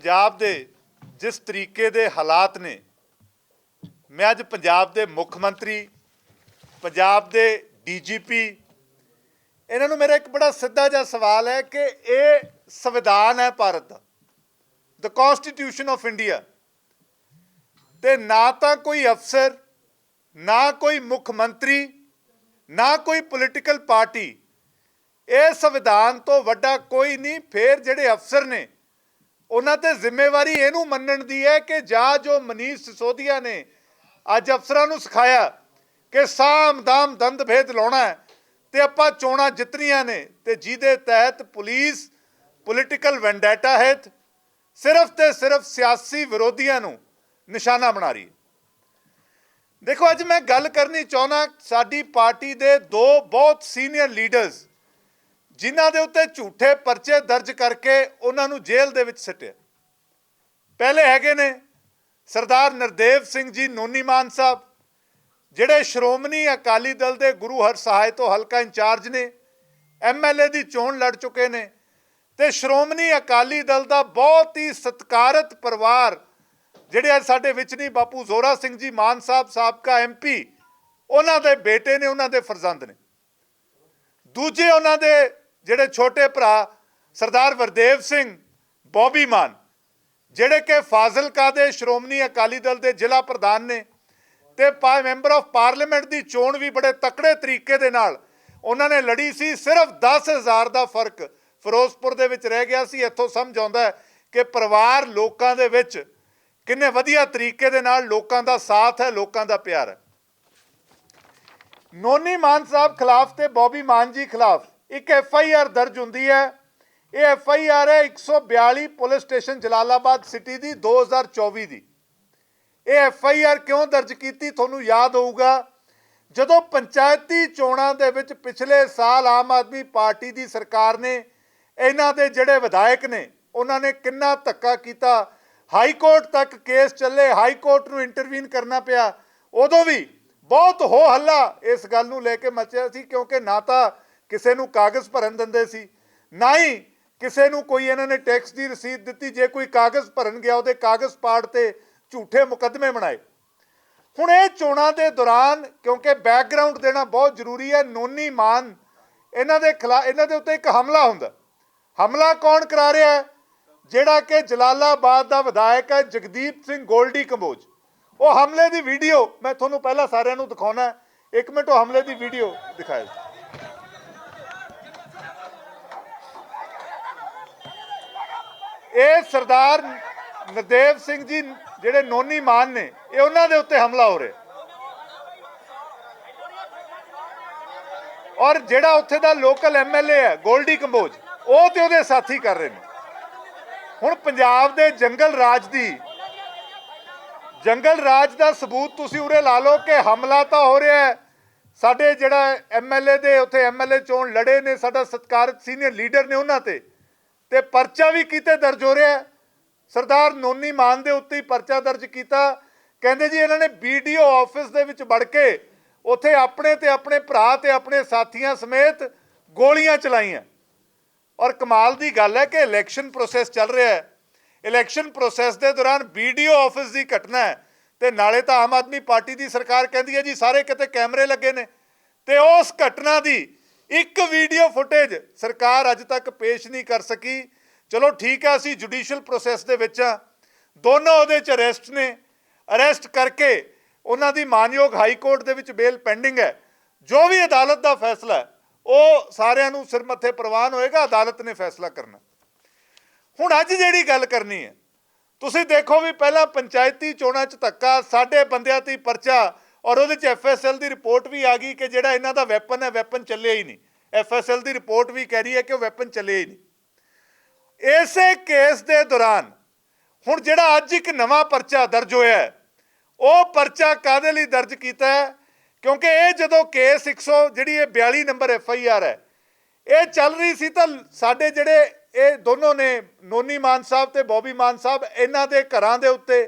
ਪੰਜਾਬ ਦੇ ਜਿਸ ਤਰੀਕੇ ਦੇ ਹਾਲਾਤ ਨੇ, ਮੈਂ ਅੱਜ ਪੰਜਾਬ ਦੇ ਮੁੱਖ ਮੰਤਰੀ, ਪੰਜਾਬ ਦੇ ਡੀਜੀਪੀ, ਇਹਨਾਂ ਨੂੰ ਮੇਰਾ ਇੱਕ ਬੜਾ ਸਿੱਧਾ ਜਿਹਾ ਸਵਾਲ ਹੈ ਕਿ ਇਹ ਸੰਵਿਧਾਨ ਹੈ ਭਾਰਤ ਦਾ ਦ ਕਨਸਟੀਟਿਊਸ਼ਨ ਆਫ ਇੰਡੀਆ ਤੇ ਨਾ ਤਾਂ ਕੋਈ ਅਫਸਰ, ਨਾ ਕੋਈ ਮੁੱਖ ਮੰਤਰੀ, ਨਾ ਕੋਈ ਪੋਲੀਟੀਕਲ ਪਾਰਟੀ ਇਹ ਸੰਵਿਧਾਨ ਤੋਂ ਵੱਡਾ ਕੋਈ ਨਹੀਂ, ਫੇਰ ਜਿਹੜੇ ਅਫਸਰ ਨੇ ਉਹਨਾਂ ਤੇ ਜ਼ਿੰਮੇਵਾਰੀ ਇਹਨੂੰ ਮੰਨਣ ਦੀ ਹੈ ਕਿ ਜਾਂ ਜੋ ਮਨੀਸ਼ ਸਿਸੋਦੀਆ ਨੇ ਅੱਜ ਅਫਸਰਾਂ ਨੂੰ ਸਿਖਾਇਆ ਕਿ ਸਾਮ ਦਾਮ ਦੰਦ ਭੇਦ ਲਾਉਣਾ ਹੈ ਤੇ ਆਪਾਂ ਚੋਣਾਂ ਜਿੱਤਣੀਆਂ ਨੇ ਤੇ ਜਿਹਦੇ ਤਹਿਤ ਪੁਲਿਸ ਪੋਲੀਟੀਕਲ ਵੈਂਡੇਟਾ ਹੈ ਸਿਰਫ ਤੇ ਸਿਰਫ ਸਿਆਸੀ ਵਿਰੋਧੀਆਂ ਨੂੰ ਨਿਸ਼ਾਨਾ ਬਣਾ ਰਹੀ ਹੈ। ਦੇਖੋ, ਅੱਜ ਮੈਂ ਗੱਲ ਕਰਨੀ ਚਾਹੁੰਦਾ, ਸਾਡੀ ਪਾਰਟੀ ਦੇ ਦੋ ਬਹੁਤ ਸੀਨੀਅਰ ਲੀਡਰਸ ਜਿਨ੍ਹਾਂ ਦੇ ਉੱਤੇ ਝੂਠੇ ਪਰਚੇ ਦਰਜ ਕਰਕੇ ਉਹਨਾਂ ਨੂੰ ਜੇਲ੍ਹ ਦੇ ਵਿੱਚ ਸਿੱਟਿਆ। ਪਹਿਲੇ ਹੈਗੇ ਨੇ ਸਰਦਾਰ ਨਰਦੇਵ ਸਿੰਘ ਜੀ ਨੋਨੀ ਮਾਨ ਸਾਹਿਬ, ਜਿਹੜੇ ਸ਼੍ਰੋਮਣੀ ਅਕਾਲੀ ਦਲ ਦੇ ਗੁਰੂ ਹਰ ਹਰਸਹਾਏ ਤੋਂ ਹਲਕਾ ਇੰਚਾਰਜ ਨੇ ਐਮਐਲਏ ਦੀ ਚੋਣ ਲੜ ਚੁੱਕੇ ਨੇ ਤੇ ਸ਼੍ਰੋਮਣੀ ਅਕਾਲੀ ਦਲ ਦਾ ਬਹੁਤ ਹੀ ਸਤਿਕਾਰਤ ਪਰਿਵਾਰ, ਜਿਹੜੇ ਅੱਜ ਸਾਡੇ ਵਿੱਚ ਨਹੀਂ, ਬਾਪੂ ਜ਼ੋਰਾ ਸਿੰਘ ਜੀ, ਮਾਨ ਸਾਹਿਬ, ਸਾਬਕਾ ਐਮਪੀ ਉਹਨਾਂ ਦੇ ਬੇਟੇ ਨੇ, ਉਹਨਾਂ ਦੇ ਫਰਜ਼ੰਦ ਨੇ। ਦੂਜੇ ਉਹਨਾਂ ਦੇ ਜਿਹੜੇ ਛੋਟੇ ਭਰਾ ਸਰਦਾਰ ਵਰਦੇਵ ਸਿੰਘ, ਬੋਬੀ ਮਾਨ, ਜਿਹੜੇ ਕਿ ਫਾਜ਼ਿਲਕਾ ਦੇ ਸ਼੍ਰੋਮਣੀ ਅਕਾਲੀ ਦਲ ਦੇ ਜ਼ਿਲ੍ਹਾ ਪ੍ਰਧਾਨ ਨੇ ਤੇ ਪਾ, ਮੈਂਬਰ ਆਫ ਪਾਰਲੀਮੈਂਟ ਦੀ ਚੋਣ ਵੀ ਬੜੇ ਤਕੜੇ ਤਰੀਕੇ ਦੇ ਨਾਲ ਉਹਨਾਂ ਨੇ ਲੜੀ ਸੀ, ਸਿਰਫ 10000 ਦਾ ਫ਼ਰਕ ਫਿਰੋਜ਼ਪੁਰ ਦੇ ਵਿੱਚ ਰਹਿ ਗਿਆ ਸੀ। ਇੱਥੋਂ ਸਮਝ ਆਉਂਦਾ ਹੈ ਕਿ ਪਰਿਵਾਰ ਲੋਕਾਂ ਦੇ ਵਿੱਚ ਕਿੰਨੇ ਵਧੀਆ ਤਰੀਕੇ ਦੇ ਨਾਲ ਲੋਕਾਂ ਦਾ ਸਾਥ ਹੈ, ਲੋਕਾਂ ਦਾ ਪਿਆਰ ਹੈ। ਨੋਨੀ ਮਾਨ ਸਾਹਿਬ ਖਿਲਾਫ ਤੇ ਬੋਬੀ ਮਾਨ ਜੀ ਖਿਲਾਫ ਇੱਕ ਐਫ ਆਈ ਆਰ ਦਰਜ ਹੁੰਦੀ ਹੈ। ਇਹ ਐਫ ਆਈ ਆਰ ਹੈ 142 ਪੁਲਿਸ ਸਟੇਸ਼ਨ ਜਲਾਲਾਬਾਦ ਸਿਟੀ ਦੀ 2024 ਦੀ। ਇਹ ਐਫ ਆਈ ਆਰ ਕਿਉਂ ਦਰਜ ਕੀਤੀ ਤੁਹਾਨੂੰ ਯਾਦ ਹੋਊਗਾ? ਜਦੋਂ ਪੰਚਾਇਤੀ ਚੋਣਾਂ ਦੇ ਵਿੱਚ ਪਿਛਲੇ ਸਾਲ ਆਮ ਆਦਮੀ ਪਾਰਟੀ ਦੀ ਸਰਕਾਰ ਨੇ ਇਹਨਾਂ ਦੇ ਜਿਹੜੇ ਵਿਧਾਇਕ ਨੇ, ਉਹਨਾਂ ਨੇ ਕਿੰਨਾ ਧੱਕਾ ਕੀਤਾ। ਹਾਈ ਕੋਰਟ ਤੱਕ ਕੇਸ ਚੱਲੇ, ਹਾਈ ਕੋਰਟ ਨੂੰ ਇੰਟਰਵੀਨ ਕਰਨਾ ਪਿਆ। ਉਦੋਂ ਵੀ ਬਹੁਤ ਹੋ ਹੱਲਾ ਇਸ ਗੱਲ ਨੂੰ ਲੈ ਕੇ ਮਚਿਆ ਸੀ ਕਿਉਂਕਿ ਨਾ ਤਾਂ ਕਿਸੇ ਨੂੰ ਕਾਗਜ਼ ਭਰਨ ਦਿੰਦੇ ਸੀ, ਨਾ ਹੀ ਕਿਸੇ ਨੂੰ ਕੋਈ ਇਹਨਾਂ ਨੇ ਟੈਕਸ ਦੀ ਰਸੀਦ ਦਿੱਤੀ, ਜੇ ਕੋਈ ਕਾਗਜ਼ ਭਰਨ ਗਿਆ, ਉਹਦੇ ਕਾਗਜ਼ ਪਾੜ ਤੇ ਝੂਠੇ ਮੁਕੱਦਮੇ ਬਣਾਏ। ਹੁਣ ਇਹ ਚੋਣਾਂ ਦੇ ਦੌਰਾਨ, ਕਿਉਂਕਿ ਬੈਕਗ੍ਰਾਉਂਡ ਦੇਣਾ ਬਹੁਤ ਜ਼ਰੂਰੀ ਹੈ, ਨੋਨੀ ਮਾਨ ਇਹਨਾਂ ਦੇ ਖਿਲਾ, ਇਹਨਾਂ ਦੇ ਉੱਤੇ ਇੱਕ ਹਮਲਾ ਹੁੰਦਾ। ਹਮਲਾ ਕੌਣ ਕਰਾ ਰਿਹਾ ਹੈ? ਜਿਹੜਾ ਕਿ ਜਲਾਲਾਬਾਦ ਦਾ ਵਿਧਾਇਕ ਹੈ, ਜਗਦੀਪ ਸਿੰਘ ਗੋਲਡੀ ਕੰਬੋਜ। ਉਹ ਹਮਲੇ ਦੀ ਵੀਡੀਓ ਮੈਂ ਤੁਹਾਨੂੰ ਪਹਿਲਾਂ ਸਾਰਿਆਂ ਨੂੰ ਦਿਖਾਉਣਾ ਇੱਕ ਮਿੰਟ, ਉਹ ਹਮਲੇ ਦੀ ਵੀਡੀਓ ਦਿਖਾਓ ਇਹ ਸਰਦਾਰ ਨਰਦੇਵ ਸਿੰਘ ਜੀ ਜਿਹੜੇ ਨੋਨੀ ਮਾਨ ਨੇ, ਇਹ ਉਹਨਾਂ ਦੇ ਉੱਤੇ ਹਮਲਾ ਹੋ ਰਿਹਾ। ਔਰ ਜਿਹੜਾ ਉੱਥੇ ਦਾ ਲੋਕਲ ਐਮਐਲਏ ਹੈ, ਗੋਲਡੀ ਕੰਬੋਜ, ਉਹ ਤੇ ਉਹਦੇ ਸਾਥੀ ਕਰ ਰਹੇ ਨੇ। ਹੁਣ ਪੰਜਾਬ ਦੇ ਜੰਗਲ ਰਾਜ ਦੀ, ਜੰਗਲ ਰਾਜ ਦਾ ਸਬੂਤ ਤੁਸੀਂ ਉਰੇ ਲਾ ਲਓ ਕਿ ਹਮਲਾ ਤਾਂ ਹੋ ਰਿਹਾ ਹੈ। ਸਾਡੇ ਜਿਹੜਾ ਐਮਐਲਏ ਦੇ ਉੱਥੇ ਐਮਐਲਏ ਚੋਣ ਲੜੇ ਨੇ, ਸਾਡਾ ਸਤਿਕਾਰਤ ਸੀਨੀਅਰ ਲੀਡਰ ਨੇ ਉਹਨਾਂ ਤੇ। ਤੇ ਪਰਚਾ ਵੀ ਕਿਤੇ ਦਰਜ ਹੋ ਰਿਹਾ ਸਰਦਾਰ ਨੋਨੀ ਮਾਨ ਦੇ ਉੱਤੇ ਹੀ ਪਰਚਾ ਦਰਜ ਕੀਤਾ। ਕਹਿੰਦੇ ਜੀ ਇਹਨਾਂ ਨੇ ਵੀਡੀਓ ਆਫਿਸ ਦੇ ਵਿੱਚ ਵੜ ਕੇ ਉੱਥੇ ਆਪਣੇ ਤੇ ਆਪਣੇ ਭਰਾ ਤੇ ਆਪਣੇ ਸਾਥੀਆਂ ਸਮੇਤ ਗੋਲੀਆਂ ਚਲਾਈਆਂ। ਔਰ ਕਮਾਲ ਦੀ ਗੱਲ ਹੈ ਕਿ ਇਲੈਕਸ਼ਨ ਪ੍ਰੋਸੈਸ ਚੱਲ ਰਿਹਾ ਹੈ। ਇਲੈਕਸ਼ਨ ਪ੍ਰੋਸੈਸ ਦੇ ਦੌਰਾਨ ਵੀਡੀਓ ਆਫਿਸ ਦੀ ਘਟਨਾ ਹੈ ਤੇ ਨਾਲੇ ਤਾਂ ਆਮ ਆਦਮੀ ਪਾਰਟੀ ਦੀ ਸਰਕਾਰ ਕਹਿੰਦੀ ਹੈ ਜੀ, ਸਾਰੇ ਕਿਤੇ ਕੈਮਰੇ ਲੱਗੇ ਨੇ। ਤੇ ਉਸ ਘਟਨਾ ਦੀ ਇੱਕ ਵੀਡੀਓ ਫੁਟੇਜ ਸਰਕਾਰ ਅੱਜ ਤੱਕ ਪੇਸ਼ ਨਹੀਂ ਕਰ ਸਕੀ। ਚਲੋ ਠੀਕ ਹੈ ਅਸੀਂ ਜੁਡੀਸ਼ੀਅਲ ਪ੍ਰੋਸੈਸ ਦੇ ਵਿੱਚ ਆ। ਦੋਨੋਂ ਉਹਦੇ ਚ ਅਰੈਸਟ ਨੇ। ਅਰੈਸਟ ਕਰਕੇ ਉਹਨਾਂ ਦੀ ਮਾਨਯੋਗ ਹਾਈ ਕੋਰਟ ਦੇ ਵਿੱਚ ਬੇਲ ਪੈਂਡਿੰਗ ਹੈ। ਜੋ ਵੀ ਅਦਾਲਤ ਦਾ ਫੈਸਲਾ ਉਹ ਸਾਰਿਆਂ ਨੂੰ ਸਿਰ ਮੱਥੇ ਪ੍ਰਵਾਨ ਹੋਏਗਾ, ਅਦਾਲਤ ਨੇ ਫੈਸਲਾ ਕਰਨਾ। ਹੁਣ ਅੱਜ ਜਿਹੜੀ ਗੱਲ ਕਰਨੀ ਹੈ, ਤੁਸੀਂ ਦੇਖੋ ਵੀ ਪਹਿਲਾਂ ਪੰਚਾਇਤੀ ਚੋਣਾਂ 'ਚ ਧੱਕਾ, ਸਾਡੇ ਬੰਦਿਆਂ ਤੇ ਪਰਚਾ ਔਰ ਉਹਦੇ 'ਚ ਐਫਐਸਐਲ ਦੀ ਰਿਪੋਰਟ ਵੀ ਆ ਗਈ ਕਿ ਜਿਹੜਾ ਇਹਨਾਂ ਦਾ ਵੈਪਨ ਹੈ ਵੈਪਨ ਚੱਲਿਆ ਹੀ ਨਹੀਂ। ਐਫਐਸਐਲ ਦੀ ਰਿਪੋਰਟ ਵੀ ਕਹਿ ਰਹੀ ਹੈ ਕਿ ਉਹ ਵੈਪਨ ਚੱਲਿਆ ਹੀ ਨਹੀਂ। ਇਸੇ ਕੇਸ ਦੇ ਦੌਰਾਨ ਹੁਣ ਜਿਹੜਾ ਅੱਜ ਇੱਕ ਨਵਾਂ ਪਰਚਾ ਦਰਜ ਹੋਇਆ ਉਹ ਪਰਚਾ ਕਾਦੇ ਲਈ ਦਰਜ ਕੀਤਾ ਹੈ? ਕਿਉਂਕਿ ਇਹ ਜਦੋਂ ਕੇਸ 100 ਜਿਹੜੀ ਇਹ 42 ਨੰਬਰ ਐਫ ਆਈ ਆਰ ਹੈ, ਇਹ ਚੱਲ ਰਹੀ ਸੀ ਤਾਂ ਸਾਡੇ ਜਿਹੜੇ ਇਹ ਦੋਨੋਂ ਨੇ, ਨੋਨੀ ਮਾਨ ਸਾਹਿਬ ਤੇ ਬੋਬੀ ਮਾਨ ਸਾਹਿਬ, ਇਹਨਾਂ ਦੇ ਘਰਾਂ ਦੇ ਉੱਤੇ,